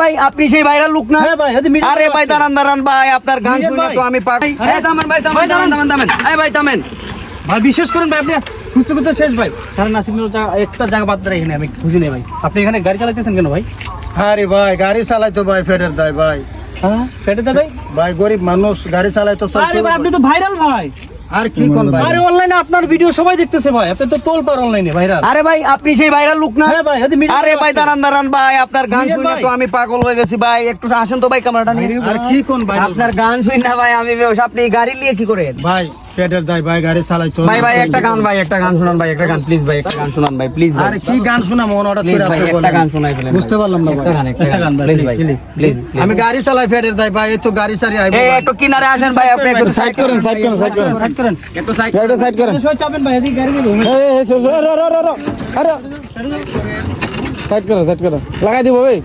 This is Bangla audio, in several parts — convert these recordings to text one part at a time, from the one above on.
ভাই আপনি সেই ভাইরাল লোক না? হ্যাঁ ভাই, এটা আরে ভাই ভাই। দাঁড়ান দাঁড়ান ভাই আপনার গান শুনে ভাই। তো আমি পাগল। থামেন ভাই থামেন ভাই, থামেন দাঁড়ান। থামেন থামেন এই ভাই ভাই বিশ্বাস করুন ভাই আপনি খুঁজতে খুঁজতে শেষ ভাই। সারা নাসির একটা জায়গা বাদ এখানে আমি খুঁজে নেই ভাই। আপনি এখানে গাড়ি চালাতেছেন কেন ভাই? আরে ভাই গাড়ি চালাই তো ভাই ফেরের দেয় ভাই। হ্যাঁ দে ভাই? ভাই গরিব মানুষ গাড়ি চালাই তো ভাই। আপনি তো ভাইরাল ভাই। আর কি কোন ভাই? আরে অনলাইনে আপনার ভিডিও সবাই দেখতেছে ভাই। আপনি তো তোল পার অনলাইনে ভাইরাল আরে ভাই আপনি সেই ভাইরাল লোক না? হ্যাঁ ভাই মিজান আরে ভাই। দাঁড়ান দাঁড়ান ভাই আপনার গান শুনে তো আমি পাগল হয়ে গেছি ভাই। একটু আসেন তো ভাই ক্যামেরাটা নিয়ে। আর কি কোন ভাই আপনার গান শুনি না ভাই আমি আপনি গাড়ি নিয়ে কি করেন? ভাই পেটের দায় ভাই গাড়ি চালাই তো ভাই ভাই একটা গান ভাই একটা গান শোনান ভাই একটা গান প্লিজ ভাই একটা গান শোনান ভাই প্লিজ ভাই আরে কি গান শোনা মন প্লিজ করে আপনি একটা গান শোনাই ফেলেন বুঝতে পারলাম না একটা ভাই গান একটা একটা গান প্লিজ ভাই প্লিজ আমি গাড়ি চালাই ফেরের দায় ভাই তো গাড়ি চারি আইবো এই ভাই। একটু কিনারে আসেন ভাই আপনি একটু সাইড করেন সাইড করেন সাইড করেন সাইড করেন একটু সাইড গাড়িটা সাইড করেন সবাই চাপেন ভাই এদিকে গাড়ি নেব আরে সাইড করো সাইড করো লাগাই দিব ভাই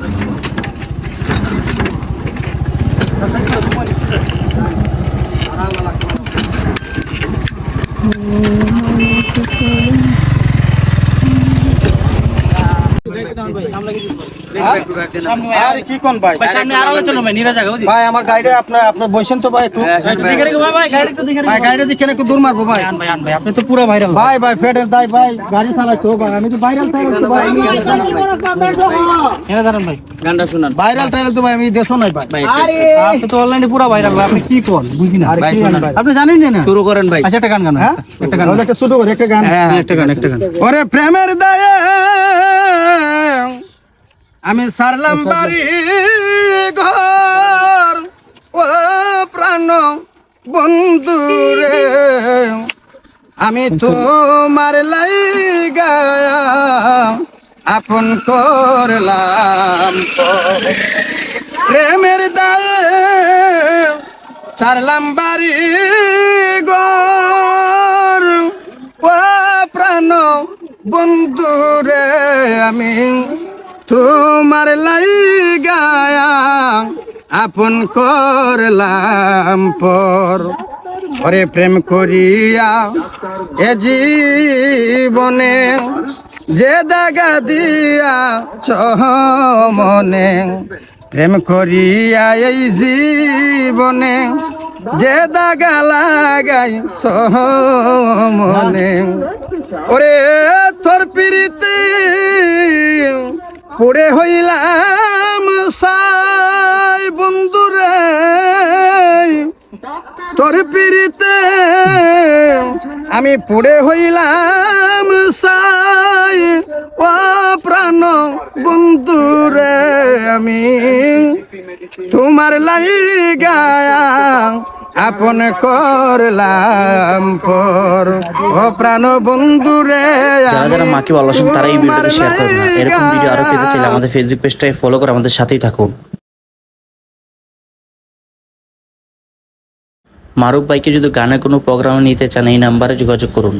Oh, আরে? কি কোন ভাই? ভাই সামনে আড়ালে চলো ভাই নিরা জায়গা ওদি ভাই আমার গাড়িটা আপনার আপনি বসেন তো ভাই একটু। দেখে রেখো ভাই ভাই গাড়ি একটু দেখে রেখো ভাই গাড়িটা দিকে একটু দূর মারবো ভাই। আন ভাই আন ভাই আপনি তো পুরো ভাইরাল ভাই ভাই ফেটের দায় ভাই গাড়ি চালাই তো ভাই। আমি তো ভাইরাল টাইরাল তো ভাই আমি এনে দাঁড়ান ভাই। গানটা শুনান। ভাইরাল টাইরাল তো ভাই আমি দেশও নাই ভাই। ভাই আরে! আপনি তো অনলাইনে পুরো ভাইরাল ভাই আপনি কি কোন? বুঝি না। আরে ভাই, কি গান শোনান। ভাই? আপনি জানেন না না? শুরু করেন ভাই। আচ্ছা একটা গান গান হ্যাঁ? একটা গান। তাহলে একটা ছোট করে একটা গান। হ্যাঁ একটা গান একটা গান। ওরে প্রেমের দায়ে আমি সারলাম বাড়ি ঘর। ও প্রাণ বন্ধু রে আমি তোমার লাইগা আপন করলাম পর। প্রেমের দায়ে ছাড়লাম বাড়ি গর ও প্রাণ বন্ধু রে আমি তোমার লাইগায়া আপন করলাম পর। ওরে প্রেম করিয়া এ জীবনে যে দাগা দিয়া মনে প্রেম করিয়া এই জীবনে যে দাগা লাগাই সহ মনে ওরে তোর পিড়িতে পড়ে হইলাম সাই বন্ধুরে তোর পিড়িতে আমি পড়ে হইলাম সাই, ও প্রাণ বন্ধুরে আমি। তোমার লাইগায়া আপন করলাম পর। ও প্রাণ বন্ধুরে যারা যারা মাকে ভালোবাসেন তারা এই ভিডিওটি শেয়ার করবেন। এরকম ভিডিও আরও পেতে চাইলে আমাদের ফেসবুক পেজটাকে ফলো করে আমাদের সাথেই থাকুন। মারুফ ভাইকে যদি গানের কোনো প্রোগ্রামে নিতে চান এই নাম্বারে যোগাযোগ করুন।